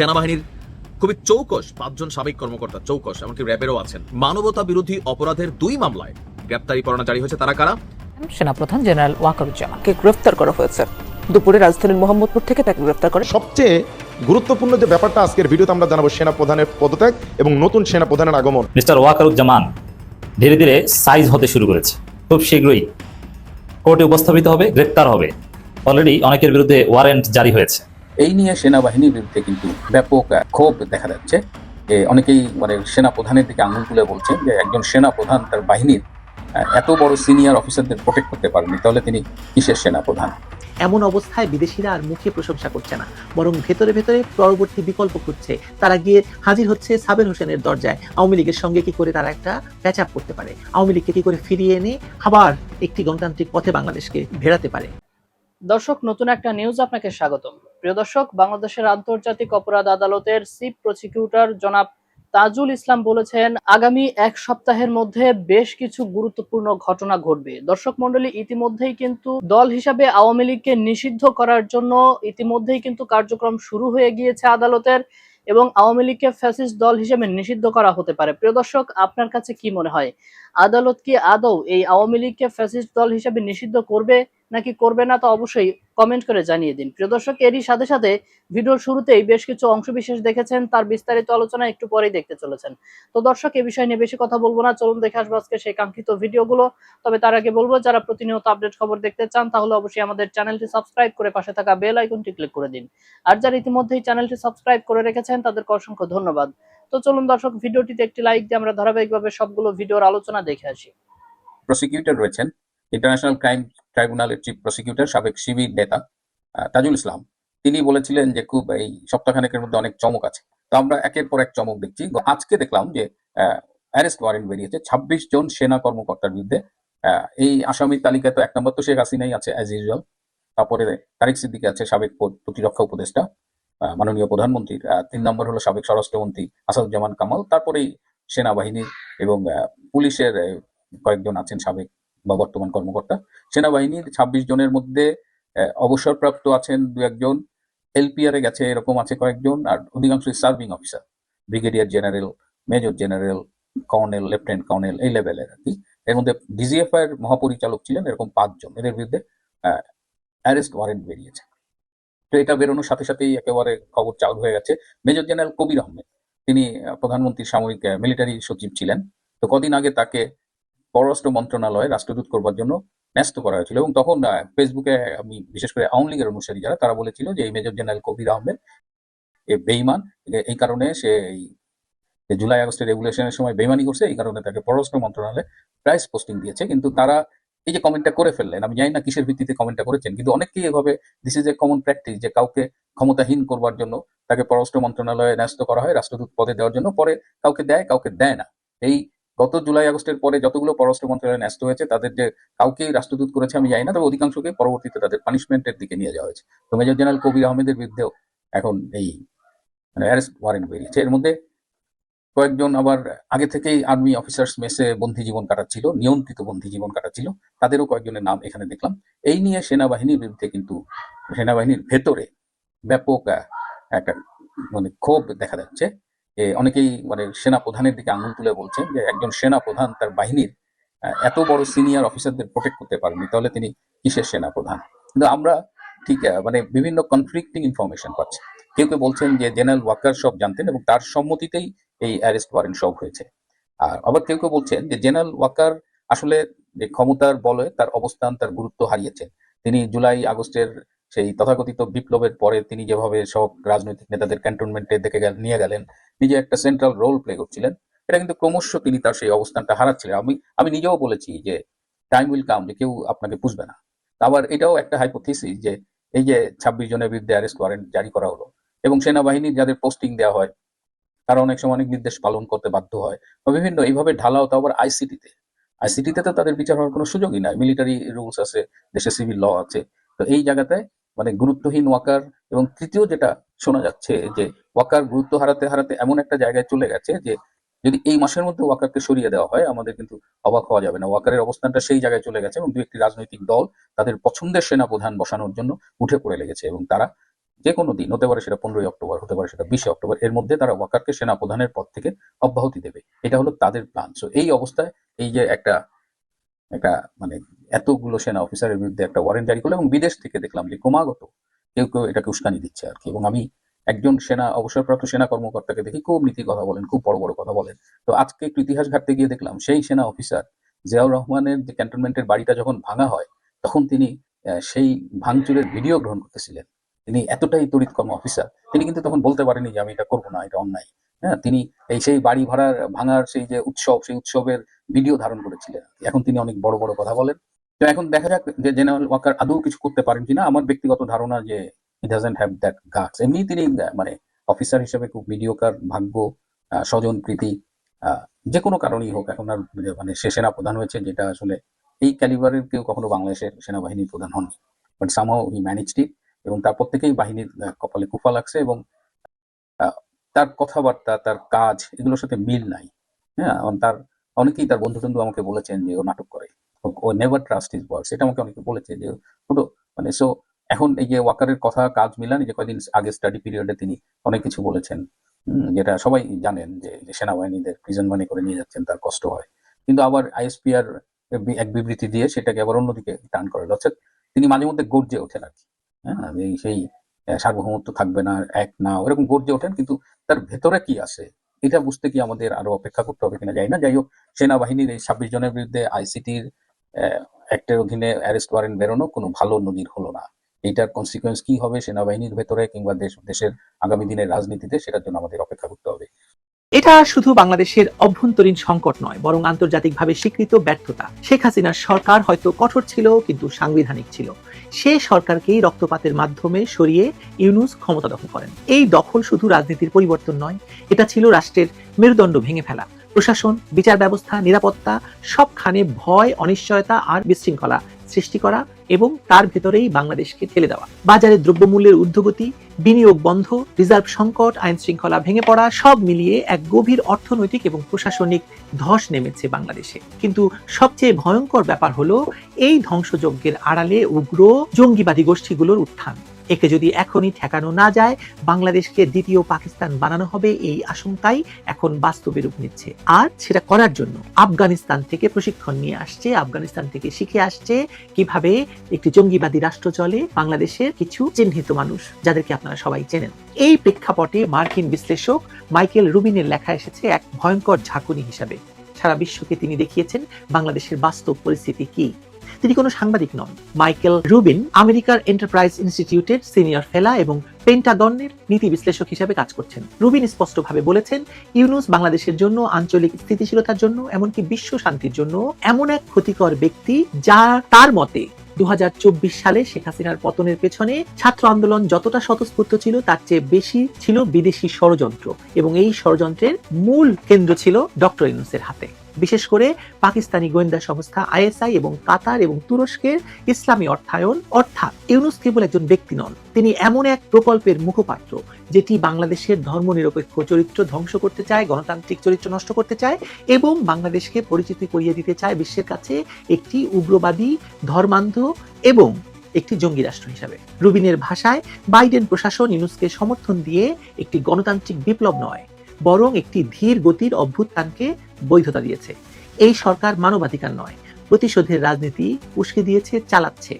সেনাবাহিনীর খুবই চৌকস পাঁচজন সাবেক কর্মকর্তা চৌকস এমনকি র্যাবেরও আছেন। মানবতা বিরোধী অপরাধের দুই মামলায় গ্রেপ্তারি পরোয়ানা জারি হয়েছে। তারা কারা? সেনাপ্রধান জেনারেল ওয়াকারুজ্জামানকে গ্রেফতার করা হয়েছে। দুপুরে রাজধানীর মোহাম্মদপুর থেকে তাকে গ্রেফতার করে সবচেয়ে গুরুত্বপূর্ণ যে ব্যাপারটা আজকের ভিডিওতে আমরা জানাব সেনা প্রধানের পদত্যাগ এবং নতুন সেনা প্রধানের আগমন। মিস্টার ওয়াকারুজ্জামান ধীরে ধীরে সাইজ হতে শুরু করেছে। খুব শীঘ্রই কোর্টে উপস্থাপিত হবে গ্রেপ্তার হবে। অলরেডি অনেকের বিরুদ্ধে ওয়ারেন্ট জারি হয়েছে। এই নিয়ে সেনাবাহিনীর বিরুদ্ধে কিন্তু ব্যাপক ক্ষোভ দেখা যাচ্ছে। যে অনেকেই মানে সেনা প্রধানের দিকে আঙুল তুলে বলছেন যে একজন সেনা প্রধান তার বাহিনীর আহ, এত বড় সিনিয়র অফিসারদের প্রোটেক্ট করতে পারেনি তাহলে তিনি কিসের সেনা প্রধান এমন অবস্থায় বিদেশিরা আর মুখে প্রশংসা করছে না বরং ভেতরে ভেতরে পরবর্তী বিকল্প খুঁজছে। তারা গিয়ে হাজির হচ্ছে সাবের হোসেনের দরজায়। আওয়ামী লীগের সঙ্গে কি করে তারা একটা প্যাচ আপ করতে পারে? আওয়ামী লীগকে কি করে ফিরিয়ে এনে আবার একটি গণতান্ত্রিক পথে বাংলাদেশকে ভেড়াতে পারে? দর্শক নতুন একটা নিউজ আপনাকে স্বাগতম। প্রিয় দর্শক, বাংলাদেশের আন্তর্জাতিক অপরাধ আদালতের চিফ প্রসিকিউটর জনাব তাজুল ইসলাম বলেছেন, আগামী এক সপ্তাহের মধ্যে বেশ কিছু গুরুত্বপূর্ণ ঘটনা ঘটবে। দর্শক মন্ডলী ইতিমধ্যেই কিন্তু দল হিসাবে আওয়ামী লীগকে নিষিদ্ধ করার জন্য ইতিমধ্যেই কিন্তু কার্যক্রম শুরু হয়ে গিয়েছে আদালতের এবং আওয়ামী লীগকে ফ্যাসিস্ট দল হিসেবে নিষিদ্ধ করা হতে পারে। প্রিয় দর্শক, আপনার কাছে কি মনে হয়? আদালত কি আদৌ এই আওয়ামী লীগকে ফ্যাসিস্ট দল হিসেবে নিষিদ্ধ করবে নাকি করবে না তা অবশ্যই কমেন্ট করে জানিয়ে দিন। প্রিয় দর্শক, এরই সাথে সাথে ভিডিওর শুরুতেই বেশ কিছু অংশবিশেষ দেখেছেন, তার বিস্তারিত আলোচনা একটু পরেই দেখতে চলেছেন। তো দর্শক এই বিষয় নিয়ে বেশি কথা বলব না, চলুন দেখে আসব আজকে সেই কাঙ্ক্ষিত ভিডিওগুলো। তবে তার আগে বলব, যারা প্রতিনিয়ত আপডেট খবর দেখতে চান, তাহলে অবশ্যই আমাদের চ্যানেলটি সাবস্ক্রাইব করে পাশে থাকা বেল আইকনটি ক্লিক করে দিন। আর যারা ইতিমধ্যেই চ্যানেলটি সাবস্ক্রাইব করে রেখেছেন, তাদেরকে অসংখ্য ধন্যবাদ। তো চলুন দর্শক, ভিডিওটিতে একটি লাইক দিয়ে আমরা ধারাবাহিকভাবে সবগুলো ভিডিওর আলোচনা দেখে আসি। প্রসিকিউটর রয়েছেন ইন্টারন্যাশনাল ক্রাইম ট্রাইব্যুনালের চিফ প্রসিকিউটর সাবেক শিবির নেতা তাজুল ইসলাম। তিনি বলেছিলেন যে খুব এই সপ্তাহখানেকের মধ্যে অনেক চমক আছে। তো আমরা একের পর এক চমক দেখছি। আজকে দেখলাম যে অ্যারেস্ট ওয়ারেন্ট বেরিয়েছে। ছাব্বিশ জন সেনা কর্মকর্তার বিরুদ্ধে এই আসামির তালিকায় তো এক নম্বর তো শেখ হাসিনাই আছে অ্যাজ ইউজুয়াল তারপরে তারিক সিদ্দিকি আছে, সাবেক প্রতিরক্ষা উপদেষ্টা। মাননীয় প্রধানমন্ত্রীর তিন নম্বর হলো সাবেক স্বরাষ্ট্রমন্ত্রী আসাদুজ্জামান কামাল, তারপরেই সেনাবাহিনীর এবং পুলিশের কয়েকজন আছেন সাবেক বা বর্তমান কর্মকর্তা। সেনাবাহিনীর ছাব্বিশ জনের মধ্যে অবসরপ্রাপ্ত আছেন দু একজন, এলপিআর এ গেছে এরকম আছে কয়েকজন, আর অধিকাংশই serving officer, brigadier general, major general, colonel, lieutenant colonel, এই লেভেলের আর কি। এর মধ্যে ডিজিএফ এর মহাপরিচালক ছিলেন এরকম পাঁচজন। এদের বিরুদ্ধে অ্যারেস্ট ওয়ারেন্ট বেরিয়েছে। তো এটা বেরোনোর সাথে সাথেই একেবারে খবর চালু হয়ে গেছে। মেজর জেনারেল কবির আহমেদ, তিনি প্রধানমন্ত্রীর সামরিক মিলিটারি সচিব ছিলেন। তো কদিন আগে তাকে পররাষ্ট্র মন্ত্রণালয়ে রাষ্ট্রদূত করবার জন্য ন্যস্ত করা হয়েছিল এবং তখন ফেসবুকে আমি বিশেষ করে আওয়ামী লীগের অনুসারী যারা, তারা বলেছিল যে এই মেজর জেনারেল কবির আহমেদ এ বেইমান। এই কারণে সে এই জুলাই আগস্টের রেগুলেশনের সময় বেইমানি করছে, এই কারণে তাকে পররাষ্ট্র মন্ত্রণালয়ে প্রাইস পোস্টিং দিয়েছে। কিন্তু তারা এই যে কমেন্টটা করে ফেললেন, আমি জানি না কিসের ভিত্তিতে কমেন্টটা করেছেন, কিন্তু অনেকেই এভাবে this is a common practice যে কাউকে ক্ষমতাহীন করবার জন্য তাকে পররাষ্ট্র মন্ত্রণালয়ে ন্যস্ত করা হয়, রাষ্ট্রদূত পদে দেওয়ার জন্য, পরে কাউকে দেয় কাউকে দেয় না। এই গত জুলাই আগস্টের পরে যতগুলো পররাষ্ট্র মন্ত্রণালয়ে ন্যস্ত হয়েছে, তাদের যে কাউকেই রাষ্ট্রদূত করেছে আমি জানি না, তবে অধিকাংশকে পরবর্তীতে তাদের পানিশমেন্টের দিকে নিয়ে যাওয়া হয়েছে। তো মেজর জেনারেল কবির আহমেদের বিরুদ্ধেও এখন এই মানে অ্যারেস্ট ওয়ারেন্ট বেরিয়েছে। এর মধ্যে কয়েকজন আবার আগে থেকেই আর্মি অফিসার্স মেসে বন্দী জীবন কাটাচ্ছিল, নিয়ন্ত্রিত বন্দী জীবন কাটাচ্ছিল। তাদেরও কয়েকজনের নাম এখানে দেখলাম। এই নিয়ে সেনাবাহিনীর বিরুদ্ধে কিন্তু সেনাবাহিনীর ভেতরে ব্যাপক একটা মানে ক্ষোভ দেখা যাচ্ছে। অনেকেই মানে সেনা প্রধানের দিকে আঙুল তুলে বলছেন যে একজন সেনা প্রধান তার বাহিনীর এত বড় সিনিয়র অফিসারদের প্রোটেক্ট করতে পারেনি, তাহলে তিনি কিসের সেনা প্রধান কিন্তু আমরা ঠিক মানে বিভিন্ন কনফ্লিক্টিং ইনফরমেশন পাচ্ছি। কেউ কেউ বলছেন যে জেনারেল ওয়াকার সব জানতেন এবং তার সম্মতিতেই এই অ্যারেস্ট ওয়ারেন্ট সব হয়েছে। আর আবার কেউ কেউ বলছেন যে জেনারেল ওয়াকার আসলে যে ক্ষমতার বলে তার অবস্থান, তার গুরুত্ব হারিয়েছেন। তিনি জুলাই আগস্টের সেই তথাকথিত বিপ্লবের পরে তিনি যেভাবে সব রাজনৈতিক নেতাদের ক্যান্টনমেন্টে দেখে গেল, নিয়ে গেলেন, নিজে একটা সেন্ট্রাল রোল প্লে করছিলেন। এটা কিন্তু ক্রমশ তিনি তার সেই অবস্থানটা হারাচ্ছিলেন। আমি আমি নিজেও বলেছি যে টাইম উইল কাম যে কেউ আপনাকে বুঝবে না। আবার এটাও একটা হাইপোথিসিস যে এই যে ছাব্বিশ জনের বিরুদ্ধে অ্যারেস্ট ওয়ারেন্ট জারি করা হলো এবং সেনাবাহিনীর যাদের পোস্টিং দেওয়া হয় তারা অনেক সময় অনেক নির্দেশ পালন করতে বাধ্য হয়। বা বিভিন্ন এইভাবে ঢালাও তো আবার আইসিটিতে আইসিটিতে তো। তাদের বিচার হওয়ার কোনো সুযোগই নাই। মিলিটারি রুলস আছে, দেশে সিভিল ল আছে। তো এই জায়গাতে মানে গুরুত্বহীন ওয়াকার এবং তৃতীয় যেটা শোনা যাচ্ছে যে ওয়াকার গুরুত্ব হারাতে হারাতে এমন একটা জায়গায় চলে গেছে যে যদি এই মাসের মধ্যে ওয়াকারকে সরিয়ে দেওয়া হয়, আমাদের কিন্তু অবাক হওয়া যাবে না। ওয়াকারের অবস্থানটা সেই জায়গায় চলে গেছে এবং দু একটি রাজনৈতিক দল তাদের পছন্দের সেনা প্রধান বসানোর জন্য উঠে পড়ে লেগেছে এবং তারা যে কোনো দিন, হতে পারে সেটা পনেরোই অক্টোবর, হতে পারে সেটা বিশে অক্টোবর, এর মধ্যে তারা ওয়াকারকে সেনা প্রধানের পদ থেকে অব্যাহতি দেবে। এটা হলো তাদের প্ল্যান সো এই অবস্থায় এই যে একটা একটা মানে এতগুলো সেনা অফিসারের বিরুদ্ধে একটা ওয়ারেন্ট জারি করল এবং বিদেশ থেকে দেখলাম যে ক্রমাগত কেউ কেউ এটাকে উস্কানি দিচ্ছে আর কি। এবং আমি একজন সেনা, অবসরপ্রাপ্ত সেনা কর্মকর্তাকে দেখি খুব নীতি কথা বলেন, খুব বড় বড় কথা বলেন। তো আজকে একটু ইতিহাস ঘাটতে গিয়ে দেখলাম সেই সেনা অফিসার জিয়াউর রহমানের যে ক্যান্টনমেন্টের বাড়িটা যখন ভাঙা হয়, তখন তিনি সেই ভাঙচুরের ভিডিও গ্রহণ করতেছিলেন। তিনি এতটাই তড়িৎ কর্ম অফিসার তিনি কিন্তু তখন বলতে পারেনি যে আমি এটা করব না, এটা অন্যায়। হ্যাঁ তিনি এই সেই বাড়ি ভাড়ার ভাঙার সেই যে উৎসব, সেই উৎসবের ভিডিও ধারণ করেছিলেন। এখন তিনি অনেক বড় বড় কথা বলেন। তো এখন দেখা যাক যে জেনারেল ওয়াকার আদৌ কিছু করতে পারেন কিনা। আমার ব্যক্তিগত ধারণা যে he doesn't have that guts এমনি তিনি মানে অফিসার হিসেবে খুব মিডিওকার ভাগ্য স্বজন, প্রীতি যে কোনো কারণেই হোক, এখন আর মানে সে সেনা প্রধান হয়েছে যেটা আসলে এই ক্যালিবারের কেউ কখনো বাংলাদেশের সেনাবাহিনীর প্রধান হননি। But somehow he managed it এবং তারপর থেকেই বাহিনীর কপালে কুফা লাগছে এবং তার কথাবার্তা, তার কাজ এগুলোর সাথে মিল নাই। হ্যাঁ তার, অনেকেই তার বন্ধু বন্ধু আমাকে বলেছেন যে ও নাটক করে। ও- নেভার ট্রাস্ট ইজ ওয়ার্ডস এটা আমাকে অনেকে বলেছে যে ও মানে সো, এখন এই যে ওয়াকারের কথা, কাজ মিলান যে কয়দিন আগে স্টাডি পিরিয়ডে তিনি অনেক কিছু বলেছেন। যেটা সবাই জানেন যে সেনাবাহিনীদের প্রিজন মানি করে নিয়ে যাচ্ছেন, তার কষ্ট হয়। কিন্তু আবার আইএসপিআর এক বিবৃতি দিয়ে সেটাকে আবার অন্যদিকে টার্ন করে অর্থাৎ তিনি মাঝে মধ্যে গর্জে ওঠেন আর কি। হ্যাঁ? সেই সার্বভৌমত্ব থাকবে না, এক না এরকম গর্জে ওঠেন, কিন্তু তার ভেতরে কি আছে? এটা বুঝতে কি আমাদের আরও অপেক্ষা করতে হবে কিনা? যাই না, যাই হোক, সেনাবাহিনীর এই ছাব্বিশ জনের বিরুদ্ধে আইসিটির অ্যাক্টের অধীনে অ্যারেস্ট ওয়ারেন্ট বেরোনো কোনো ভালো নদীর হলো না। এটার কনসিকুয়েন্স কি হবে সেনাবাহিনীর ভেতরে কিংবা দেশ, দেশের আগামী দিনের রাজনীতিতে, সেটার জন্য আমাদের অপেক্ষা করতে এটা শুধু বাংলাদেশের অভ্যন্তরীণ সংকট নয়, বরং আন্তর্জাতিকভাবে স্বীকৃত ব্যর্থতা। শেখ হাসিনার সরকার হয়তো কঠোর ছিল, কিন্তু সাংবিধানিক ছিল। সে সরকারকেই রক্তপাতের মাধ্যমে সরিয়ে ইউনুস ক্ষমতা দখল করেন। এই দখল শুধু রাজনীতির পরিবর্তন নয়, এটা ছিল রাষ্ট্রের মেরুদণ্ড ভেঙে ফেলা। প্রশাসন, বিচার ব্যবস্থা, নিরাপত্তা, সবখানে ভয়, অনিশ্চয়তা আর বিশৃঙ্খলা সৃষ্টি করা এবং তার ভেতরেই বাংলাদেশকে ঠেলে দেওয়া। বাজারে দ্রব্যমূল্যের ঊর্ধ্বগতি বিনিয়োগ বন্ধ, রিজার্ভ সংকট, আইন শৃঙ্খলা ভেঙে পড়া, সব মিলিয়ে এক গভীর অর্থনৈতিক এবং প্রশাসনিক ধস নেমেছে বাংলাদেশে। কিন্তু সবচেয়ে ভয়ঙ্কর ব্যাপার হলো, এই ধ্বংসযজ্ঞের আড়ালে উগ্র জঙ্গিবাদী গোষ্ঠীগুলোর উত্থান। একে যদি এখনই ঠেকানো না যায়, বাংলাদেশকে দ্বিতীয় পাকিস্তান বানানো হবে এই আশঙ্কাই এখন বাস্তবে রূপ নিচ্ছে। আর সেটা করার জন্য আফগানিস্তান থেকে প্রশিক্ষণ নিয়ে আসছে, আফগানিস্তান থেকে শিখে আসছে কীভাবে একটি জঙ্গিবাদী রাষ্ট্র চলে বাংলাদেশের কিছু চিহ্নিত মানুষ, যাদেরকে আপনারা সবাই চেনেন। এই প্রেক্ষাপটে মার্কিন বিশ্লেষক মাইকেল রুবিনের লেখা এসেছে এক ভয়ঙ্কর ঝাঁকুনি হিসাবে। সারা বিশ্বকে তিনি দেখিয়েছেন বাংলাদেশের বাস্তব পরিস্থিতি কি। তিনি কোনো সাংবাদিক নন। মাইকেল রুবিন আমেরিকার এন্টারপ্রাইজ ইনস্টিটিউটের সিনিয়র ফেলা এবং পেন্টাগনের নীতি বিশ্লেষক হিসেবে কাজ করছেন। রুবিন স্পষ্টভাবে বলেছেন, ইউনুস বাংলাদেশের জন্য, আঞ্চলিক স্থিতিশীলতার জন্য, এমনকি বিশ্ব শান্তির জন্য এমন এক ক্ষতিকর ব্যক্তি যা তার মতে দু হাজার চব্বিশ সালে শেখ হাসিনার পতনের পেছনে ছাত্র আন্দোলন যতটা স্বতঃস্ফূর্ত ছিল, তার চেয়ে বেশি ছিল বিদেশি ষড়যন্ত্র এবং এই ষড়যন্ত্রের মূল কেন্দ্র ছিল ডক্টর ইউনুসের হাতে। বিশেষ করে পাকিস্তানি গোয়েন্দা সংস্থা আইএসআই এবং কাতার এবং তুরস্কের ইসলামী অর্থায়ন, অর্থাৎ ইউনুস কেবল একজন ব্যক্তি নন, তিনি এমন এক প্রকল্পের মুখপাত্র যেটি বাংলাদেশের ধর্মনিরপেক্ষ চরিত্র ধ্বংস করতে চায়, গণতান্ত্রিক চরিত্র নষ্ট করতে চায় এবং বাংলাদেশকে পরিচিতি করিয়ে দিতে চায় বিশ্বের কাছে একটি উগ্রবাদী, ধর্মান্ধ এবং একটি জঙ্গি রাষ্ট্র হিসাবে। রুবিনের ভাষায়, বাইডেন প্রশাসন ইউনুসকে সমর্থন দিয়ে একটি গণতান্ত্রিক বিপ্লব নয়। বরং একটি ধীর গতির অভ্যুত্থানকে বৈধতা দিয়েছে। এই সরকার মানবাধিকার নয়, প্রতিশোধের রাজনীতি উস্কে দিয়েছে, চালাচ্ছে।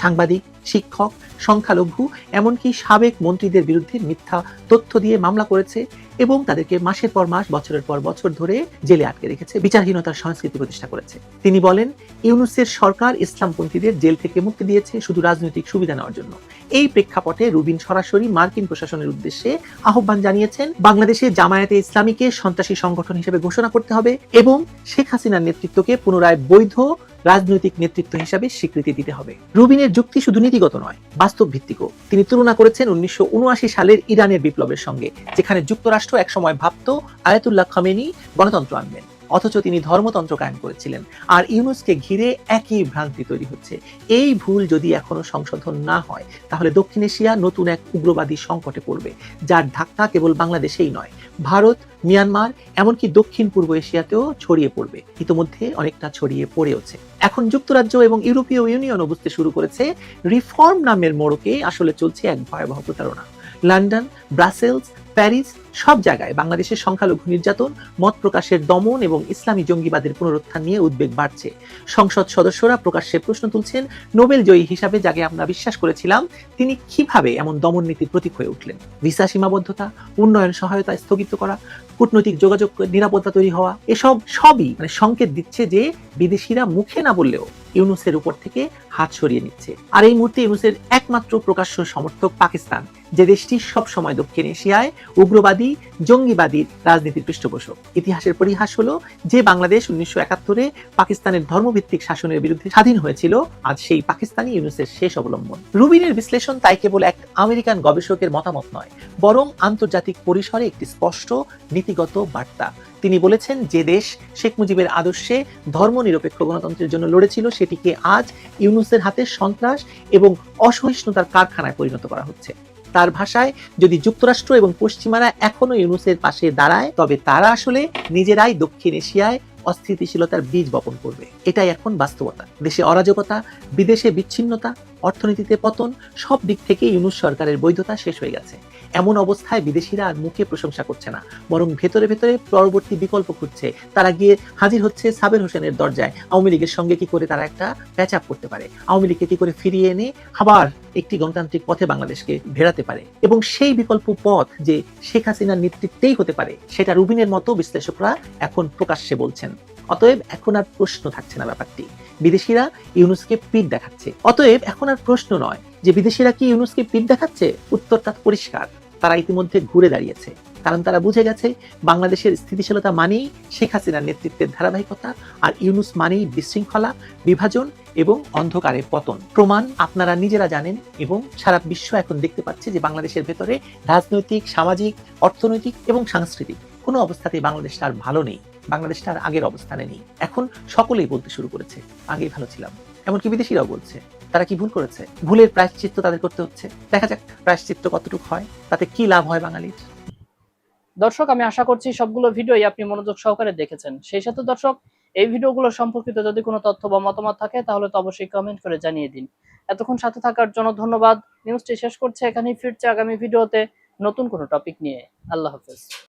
সাংবাদিক, শিক্ষক, সংখ্যালঘু, এমনকি সাবেক মন্ত্রীদের বিরুদ্ধে মিথ্যা তথ্য দিয়ে মামলা করেছে এবং তাদেরকে মাসের পর মাস, বছরের পর বছর ধরে জেলে আটকে রেখেছে, বিচারহীনতার সংস্কৃতি প্রতিষ্ঠা করেছে। তিনি বলেন, ইউনুসের সরকার ইসলামপন্থীদের জেল থেকে মুক্তি দিয়েছে শুধু রাজনৈতিক সুবিধা নেওয়ার জন্য। এই প্রেক্ষাপটে রুবিন সরাসরি মার্কিন প্রশাসনের উদ্দেশ্যে আহ্বান জানিয়েছেন, বাংলাদেশে জামায়াতে ইসলামীকে সন্ত্রাসী সংগঠন হিসেবে ঘোষণা করতে হবে এবং শেখ হাসিনার নেতৃত্বকে পুনরায় বৈধ রাজনৈতিক নেতৃত্ব হিসাবে স্বীকৃতি দিতে হবে। রুবিনের যুক্তি শুধু নীতিগত নয়, বাস্তব ভিত্তিকও। তিনি তুলনা করেছেন উনিশশো উনআশি সালের ইরানের বিপ্লবের সঙ্গে, যেখানে যুক্তরাষ্ট্র একসময় ভাবত, আয়াতুল্লাহ খামেনি গণতন্ত্র আনবেন। অথচ তিনি ধর্মতন্ত্র কায়েম করেছিলেন। আর ইউনুসকে ঘিরে একই ভ্রান্তি তৈরি হচ্ছে। এই ভুল যদি এখনও সংশোধন না হয়, তাহলে দক্ষিণ এশিয়া নতুন এক উগ্রবাদী সংকটে পড়বে, যার ধাক্কা কেবল বাংলাদেশেই নয়, ভারত, মিয়ানমার, এমনকি দক্ষিণ পূর্ব এশিয়াতেও ছড়িয়ে পড়বে। ইতিমধ্যে অনেকটা ছড়িয়ে পড়েওছে। এখন যুক্তরাজ্য এবং ইউরোপীয় ইউনিয়নও বুঝতে শুরু করেছে, রিফর্ম নামের মোড়কে আসলে চলছে এক ভয়াবহ প্রতারণা। লন্ডন, ব্রাসেলস প্যারিস, সব জায়গায় বাংলাদেশের সংখ্যালঘু নির্যাতন, মত প্রকাশের দমন এবং ইসলামী জঙ্গিবাদের পুনরুত্থান নিয়ে উদ্বেগ বাড়ছে। সংসদ সদস্যরা প্রকাশ্যে প্রশ্ন তুলছেন, নোবেল জয়ী হিসাবে যাকে আমরা বিশ্বাস করেছিলাম, তিনি কীভাবে এমন দমন নীতির প্রতীক হয়ে উঠলেন? ভিসা সীমাবদ্ধতা, উন্নয়ন সহায়তা স্থগিত করা, কূটনৈতিক যোগাযোগ নিরাপত্তা তৈরি হওয়া, এসব সবই মানে সংকেত দিচ্ছে যে বিদেশিরা মুখে না বললেও ইউনুসের উপর থেকে হাত সরিয়ে নিচ্ছে। আর এই মুহূর্তে ইউনুসের একমাত্র প্রকাশ্য সমর্থক পাকিস্তান, যে দেশটি সব সময় দক্ষিণ এশিয়ায় উগ্রবাদী জঙ্গিবাদীর রাজনীতির পৃষ্ঠপোষক। ইতিহাসের পরিহাস হলো যে বাংলাদেশ উনিশশো একাত্তরে পাকিস্তানের ধর্মভিত্তিক শাসনের বিরুদ্ধে স্বাধীন হয়েছিল, আজ সেই পাকিস্তানি ইউনুসের শেষ অবলম্বন। রুবিনের বিশ্লেষণ তাই কেবল এক আমেরিকান গবেষকের মতামত নয়, বরং আন্তর্জাতিক পরিসরে একটি স্পষ্ট, নীতিগত বার্তা। তিনি বলেছেন, যে দেশ শেখ মুজিবের আদর্শে ধর্মনিরপেক্ষ গণতন্ত্রের জন্য লড়েছিল, সেটিকে আজ ইউনুসের হাতে সন্ত্রাস এবং অসহিষ্ণুতার কারখানায় পরিণত করা হচ্ছে। তার ভাষায়, যদি যুক্তরাষ্ট্র এবং পশ্চিমারা এখনও ইউনুসের পাশে দাঁড়ায়, তবে তারা আসলে নিজেরাই দক্ষিণ এশিয়ায় অস্থিতিশীলতার বীজ বপন করবে। এটাই এখন বাস্তবতা। দেশে অরাজকতা, বিদেশে বিচ্ছিন্নতা, অর্থনীতিতে পতন, সব দিক থেকে ইউনুস সরকারের বৈধতা শেষ হয়ে গেছে। এমন অবস্থায় বিদেশিরা আর মুখে প্রশংসা করছে না, বরং ভেতরে ভেতরে পরবর্তী বিকল্প খুঁজছে। তারা গিয়ে হাজির হচ্ছে সাবের হোসেনের দরজায়। আওয়ামী লীগের সঙ্গে কি করে তারা একটা প্যাচ আপ করতে পারে? আওয়ামী লীগকে কি করে ফিরিয়ে এনে আবার একটি গণতান্ত্রিক পথে বাংলাদেশকে ভেড়াতে পারে? এবং সেই বিকল্প পথ যে শেখ হাসিনার নেতৃত্বেই হতে পারে, সেটা রুবিনের মতো বিশ্লেষকরা এখন প্রকাশ্যে বলছেন। অতএব এখন আর প্রশ্ন থাকছে না ব্যাপারটি। বিদেশিরা ইউনুসকে পিঠ দেখাচ্ছে। অতএব এখন আর প্রশ্ন নয় যে বিদেশিরা কি ইউনুসকে পিঠ দেখাচ্ছে? উত্তরটা পরিষ্কার। তারা ইতিমধ্যে ঘুরে দাঁড়িয়েছে। কারণ তারা বুঝে গেছে, বাংলাদেশের স্থিতিশীলতা মানেই শেখ হাসিনার নেতৃত্বের ধারাবাহিকতা আর ইউনুস মানেই বিশৃঙ্খলা, বিভাজন এবং অন্ধকারের পতন। প্রমাণ আপনারা নিজেরা জানেন এবং সারা বিশ্ব এখন দেখতে পাচ্ছে যে বাংলাদেশের ভেতরে রাজনৈতিক, সামাজিক, অর্থনৈতিক এবং সাংস্কৃতিক কোনো অবস্থাতেই বাংলাদেশটা আর ভালো নেই। বাংলাদেশটা আর আগের অবস্থানে নেই। এখন সকলেই বলতে শুরু করেছে, আগেই ভালো ছিলাম। এমনকি বিদেশিরাও বলছে, তারা কি ভুল করেছে? ভুলের প্রায়শ্চিত্ত তাদের করতে হচ্ছে। দেখা যাক প্রায়শ্চিত্ত কতটুকু হয়, তাতে কি লাভ হয় বাঙালির? দর্শক, আমি আশা করছি সবগুলো ভিডিওই আপনি মনোযোগ সহকারে দেখেছেন। সেই সাথে দর্শক, এই ভিডিওগুলো সম্পর্কিত যদি কোনো তথ্য বা মতামত থাকে, তাহলে তো অবশ্যই কমেন্ট করে জানিয়ে দিন। এতক্ষণ সাথে থাকার জন্য ধন্যবাদ। নিউজটি শেষ করছে এখানেই, ফিরছে আগামী ভিডিওতে নতুন কোনো টপিক নিয়ে। আল্লাহ হাফেজ।